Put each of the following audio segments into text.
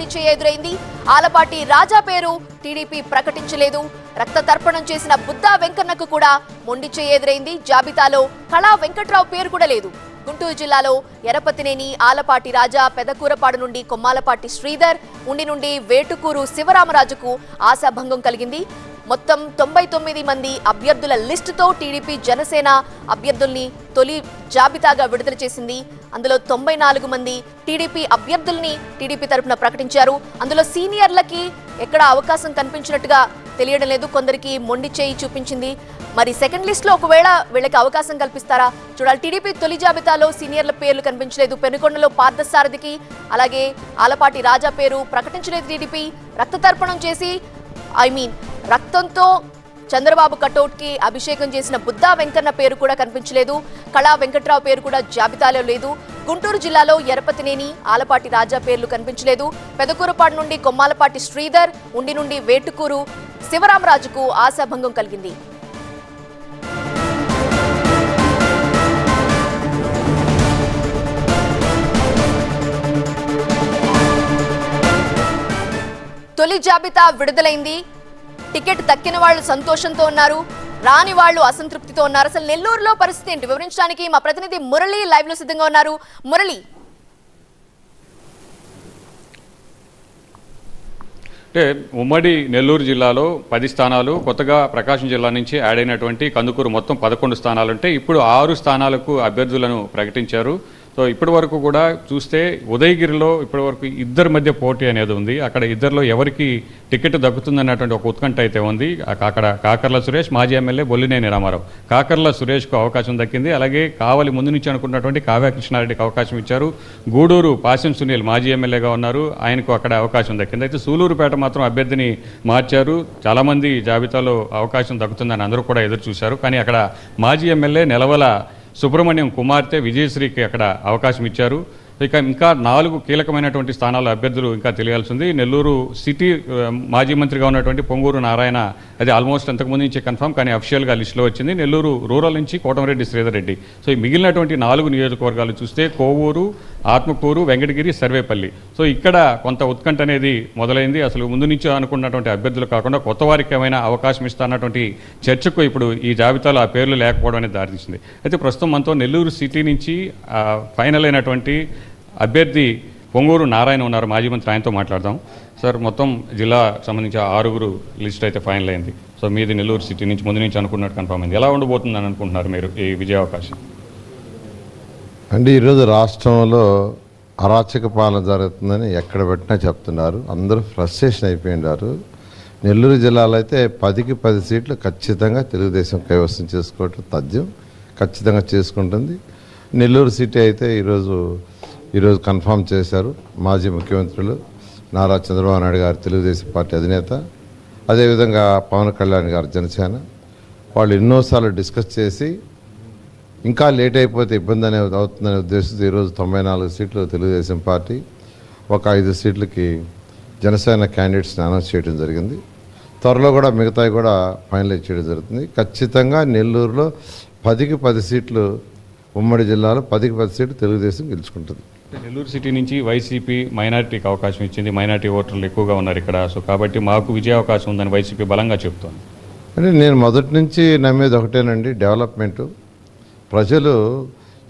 మొండి ఎదురైంది. ఆలపాటి రాజా పేరు టీడీపీ ప్రకటించలేదు. రక్త తర్పణం చేసిన బుద్ధా వెంకన్నకు కూడా మొండిచే ఎదురైంది. జాబితాలో కళా వెంకట్రావు పేరు కూడా లేదు. గుంటూరు జిల్లాలో ఎరపతినేని ఆలపాటి రాజా పెదకూరపాడు నుండి కొమ్మాలపాటి శ్రీధర్ ఉండి నుండి వేటుకూరు శివరామరాజుకు ఆశాభంగం కలిగింది. మొత్తం తొంభై తొమ్మిది మంది అభ్యర్థుల లిస్టుతో టీడీపీ జనసేన అభ్యర్థుల్ని తొలి జాబితాగా విడుదల చేసింది. అందులో తొంభై నాలుగు మంది టీడీపీ అభ్యర్థుల్ని టీడీపీ తరపున ప్రకటించారు. అందులో సీనియర్లకి ఎక్కడ అవకాశం కనిపించినట్టుగా తెలియడం లేదు. కొందరికి మొండి చేయి చూపించింది. మరి సెకండ్ లిస్ట్లో ఒకవేళ వీళ్ళకి అవకాశం కల్పిస్తారా? చూడాలి. టీడీపీ తొలి జాబితాలో సీనియర్ల పేర్లు కనిపించలేదు. పెనుకొండలో పార్థసారథికి అలాగే ఆలపాటి రాజా పేరు ప్రకటించలేదు టీడీపీ. రక్త తర్పణం చేసి ఐ మీన్ రక్తంతో చంద్రబాబు కటౌట్కి అభిషేకం చేసిన బుద్ధా వెంకన్న పేరు కూడా కనిపించలేదు. కళా వెంకట్రావు పేరు కూడా జాబితాలో లేదు. గుంటూరు జిల్లాలో ఎరపతినేని ఆలపాటి రాజా పేర్లు కనిపించలేదు. పెదకూరపాడు నుండి కొమ్మాలపాటి శ్రీధర్ ఉండి నుండి వేటుకూరు శివరామరాజుకు ఆశాభంగం కలిగింది. తొలి జాబితా విడుదలైంది. టికెట్ దక్కిన వాళ్ళు సంతోషంతో ఉన్నారు రాని వాళ్ళు అసంతృప్తితో ఉన్నారు. అసలు నెల్లూరులో పరిస్థితి ఏంటి? వివరించడానికి మా ప్రతినిధి మురళి లైవ్లో సిద్ధంగా ఉన్నారు. మురళి. అంటే ఉమ్మడి నెల్లూరు జిల్లాలో పది స్థానాలు కొత్తగా ప్రకాశం జిల్లా నుంచి యాడ్ అయినటువంటి కందుకూరు మొత్తం పదకొండు స్థానాలు ఉంటే ఇప్పుడు ఆరు స్థానాలకు అభ్యర్థులను ప్రకటించారు. సో ఇప్పటి వరకు కూడా చూస్తే ఉదయగిరిలో ఇప్పటి వరకు ఇద్దరి మధ్య పోటీ అనేది ఉంది. అక్కడ ఇద్దరిలో ఎవరికి టికెట్ దక్కుతుందన్నటువంటి ఒక ఉత్కంఠ అయితే ఉంది. అక్కడ కాకర్ల సురేష్ మాజీ ఎమ్మెల్యే బొల్లినేని రామారావు. కాకర్ల సురేష్కు అవకాశం దక్కింది. అలాగే కావలి ముందు నుంచి అనుకున్నటువంటి కావ్యకృష్ణారెడ్డికి అవకాశం ఇచ్చారు. గూడూరు పాసిం సునీల్ మాజీ ఎమ్మెల్యేగా ఉన్నారు. ఆయనకు అక్కడ అవకాశం దక్కింది. అయితే సూలూరుపేట మాత్రం అభ్యర్థిని మార్చారు. చాలామంది జాబితాలో అవకాశం దక్కుతుందని అందరూ కూడా ఎదురు చూశారు. కానీ అక్కడ మాజీ ఎమ్మెల్యే నెలవల సుబ్రహ్మణ్యం కుమార్తె విజయశ్రీకి అక్కడ అవకాశం ఇచ్చారు. ఇక ఇంకా నాలుగు కీలకమైనటువంటి స్థానాల అభ్యర్థులు ఇంకా తెలియాల్సి ఉంది. నెల్లూరు సిటీ మాజీ మంత్రిగా ఉన్నటువంటి పొంగూరు నారాయణ అది ఆల్మోస్ట్ అంతకుముందు నుంచి కన్ఫర్మ్ కానీ అఫిషియల్గా లిస్టులో వచ్చింది. నెల్లూరు రూరల్ నుంచి కోటమిరెడ్డి శ్రీధర్ రెడ్డి. సో ఈ మిగిలినటువంటి నాలుగు నియోజకవర్గాలు చూస్తే కోవూరు ఆత్మకూరు వెంకటగిరి సర్వేపల్లి. సో ఇక్కడ కొంత ఉత్కంఠ అనేది మొదలైంది. అసలు ముందు నుంచి అనుకున్నటువంటి అభ్యర్థులు కాకుండా కొత్త వారికి ఏమైనా అవకాశం ఇస్తానటువంటి చర్చకు ఇప్పుడు ఈ జాబితాలో ఆ పేర్లు లేకపోవడం అనేది దారితీసింది. అయితే ప్రస్తుతం మనతో నెల్లూరు సిటీ నుంచి ఫైనల్ అయినటువంటి అభ్యర్థి పొంగూరు నారాయణ ఉన్నారు. మాజీ మంత్రి ఆయనతో మాట్లాడదాం. సార్ మొత్తం జిల్లా సంబంధించి ఆరుగురు లిస్ట్ అయితే ఫైనల్ అయింది. సో మీది నెల్లూరు సిటీ నుంచి ముందు నుంచి అనుకున్నట్టు కన్ఫర్మ్ అయింది. ఎలా ఉండబోతుందని అనుకుంటున్నారు మీరు ఈ విజయావకాశం అంటే ఈరోజు రాష్ట్రంలో అరాచక పాలన జరుగుతుందని ఎక్కడ పెట్టినా చెప్తున్నారు. అందరూ ఫ్రస్ట్రేషన్ అయిపోయినారు. నెల్లూరు జిల్లాలో అయితే పదికి పది సీట్లు ఖచ్చితంగా తెలుగుదేశం కైవసం చేసుకోవటం తథ్యం ఖచ్చితంగా చేసుకుంటుంది. నెల్లూరు సిటీ అయితే ఈరోజు ఈరోజు కన్ఫామ్ చేశారు మాజీ ముఖ్యమంత్రులు నారా చంద్రబాబు నాయుడు గారు తెలుగుదేశం పార్టీ అధినేత అదేవిధంగా పవన్ కళ్యాణ్ గారు జనసేన. వాళ్ళు ఎన్నోసార్లు డిస్కస్ చేసి ఇంకా లేట్ అయిపోతే ఇబ్బంది అనేది అవుతుందనే ఉద్దేశంతో ఈరోజు తొంభై నాలుగు సీట్లు తెలుగుదేశం పార్టీ ఒక ఐదు సీట్లకి జనసేన క్యాండిడేట్స్ని అనౌన్స్ చేయడం జరిగింది. త్వరలో కూడా మిగతావి కూడా ఫైనలైజ్ చేయడం జరుగుతుంది. ఖచ్చితంగా నెల్లూరులో పదికి పది సీట్లు ఉమ్మడి జిల్లాలో పదికి పది సీట్లు తెలుగుదేశం గెలుచుకుంటుంది. నెల్లూరు సిటీ నుంచి వైసీపీ మైనారిటీకి అవకాశం ఇచ్చింది. మైనారిటీ ఓటర్లు ఎక్కువగా ఉన్నారు ఇక్కడ. సో కాబట్టి మాకు విజయ అవకాశం ఉందని వైసీపీ బలంగా చెబుతోంది అంటే నేను మొదటి నుంచి నమ్మేది ఒకటేనండి డెవలప్మెంటు. ప్రజలు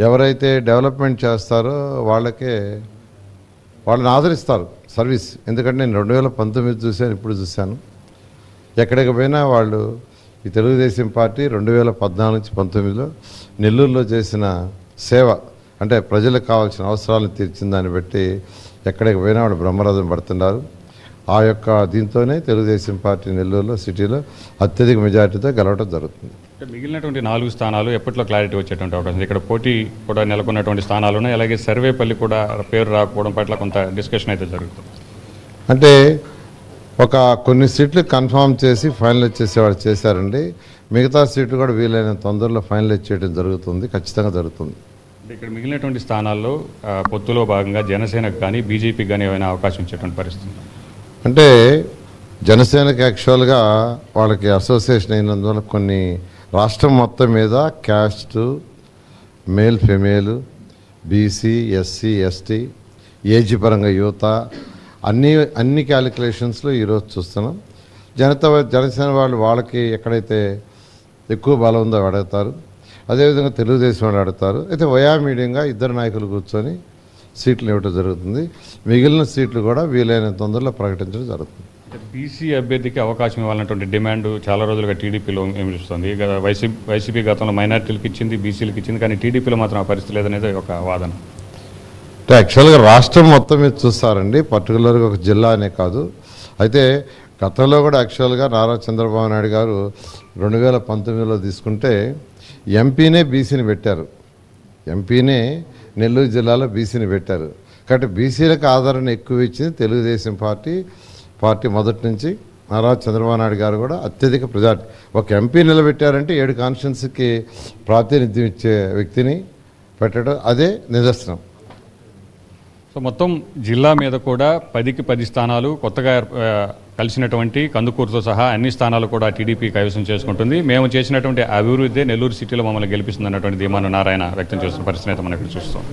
ఎవరైతే డెవలప్మెంట్ చేస్తారో వాళ్ళకే వాళ్ళని ఆదరిస్తారు సర్వీస్. ఎందుకంటే నేను రెండు వేల పంతొమ్మిది చూశాను ఇప్పుడు చూశాను. ఎక్కడికి పోయినా వాళ్ళు ఈ తెలుగుదేశం పార్టీ రెండు వేల పద్నాలుగు నుంచి పంతొమ్మిదిలో నెల్లూరులో చేసిన సేవ అంటే ప్రజలకు కావాల్సిన అవసరాలను తీర్చిన దాన్ని బట్టి ఎక్కడికి పోయినా వాళ్ళు బ్రహ్మరథం పడుతున్నారు. ఆ యొక్క దీంతోనే తెలుగుదేశం పార్టీ నెల్లూరులో సిటీలో అత్యధిక మెజార్టీతో గెలవడం జరుగుతుంది. మిగిలినటువంటి నాలుగు స్థానాలు ఎప్పట్లో క్లారిటీ వచ్చేటువంటి అవకాశం. ఇక్కడ పోటీ కూడా నెలకొన్నటువంటి స్థానాలు ఉన్నాయి. అలాగే సర్వేపల్లి కూడా పేరు రాకపోవడం పట్ల కొంత డిస్కషన్ అయితే జరుగుతుంది. అంటే ఒక కొన్ని సీట్లు కన్ఫర్మ్ చేసి ఫైనలైజ్ చేసేవాడు చేశారండి. మిగతా సీట్లు కూడా వీలైన తొందరలో ఫైనలైజ్ చేయడం జరుగుతుంది. ఖచ్చితంగా జరుగుతుంది. ఇక్కడ మిగిలినటువంటి స్థానాల్లో పొత్తులో భాగంగా జనసేనకు కానీ బీజేపీకి కానీ ఏమైనా అవకాశం ఇచ్చేటువంటి పరిస్థితి అంటే జనసేనకి యాక్చువల్గా వాళ్ళకి అసోసియేషన్ అయినందువల్ల కొన్ని రాష్ట్రం మొత్తం మీద caste male female BC SC ST age పరంగా యువత అన్ని అన్ని క్యాలిక్యులేషన్స్లో ఈరోజు చూస్తున్నాం. జనత జనసేన వాళ్ళు వాళ్ళకి ఎక్కడైతే ఎక్కువ బలం ఉందో అడుగుతారు. అదేవిధంగా తెలుగుదేశం వాళ్ళు అడుగుతారు అయితే వయా మీడియంగా ఇద్దరు నాయకులు కూర్చొని సీట్లు ఇవ్వడం జరుగుతుంది. మిగిలిన సీట్లు కూడా వీలైన తొందరలో ప్రకటించడం జరుగుతుంది. బీసీ అభ్యర్థికి అవకాశం ఇవ్వాలన్నటువంటి డిమాండ్ చాలా రోజులుగా టీడీపీలో వినిపిస్తుంది వైసీపీ వైసీపీ గతంలో మైనార్టీలకు ఇచ్చింది బీసీలకు ఇచ్చింది కానీ టీడీపీలో మాత్రం ఆ పరిస్థితి లేదనేది ఒక వాదన. యాక్చువల్గా రాష్ట్రం మొత్తం మీద చూస్తారండి. పర్టికులర్గా ఒక జిల్లా అనే కాదు. అయితే గతంలో కూడా యాక్చువల్గా నారా చంద్రబాబు నాయుడు గారు రెండు వేల పంతొమ్మిదిలో తీసుకుంటే ఎంపీనే బీసీని పెట్టారు. ఎంపీనే నెల్లూరు జిల్లాలో బీసీని పెట్టారు. కాబట్టి బీసీలకు ఆదరణ ఎక్కువ ఇచ్చింది తెలుగుదేశం పార్టీ పార్టీ మొదటి నుంచి నారా చంద్రబాబు నాయుడు గారు కూడా అత్యధిక ప్రజా ఒక ఎంపీ నిలబెట్టారంటే ఏడు కాన్స్టిట్యున్సీకి ప్రాతినిధ్యం ఇచ్చే వ్యక్తిని పెట్టడం అదే నిదర్శనం. సో మొత్తం జిల్లా మీద కూడా పదికి పది స్థానాలు కొత్తగా కలిసినటువంటి కందుకూరుతో సహా అన్ని స్థానాలు కూడా టీడీపీ కైవసం చేసుకుంటుంది. మేము చేసినటువంటి అభివృద్ధి నెల్లూరు సిటీలో మమ్మల్ని గెలిపిస్తుంది అన్నటువంటి ధీమాను నారాయణ వ్యక్తం చేస్తున్న పరిస్థితి అయితే మనం ఇక్కడ చూస్తాం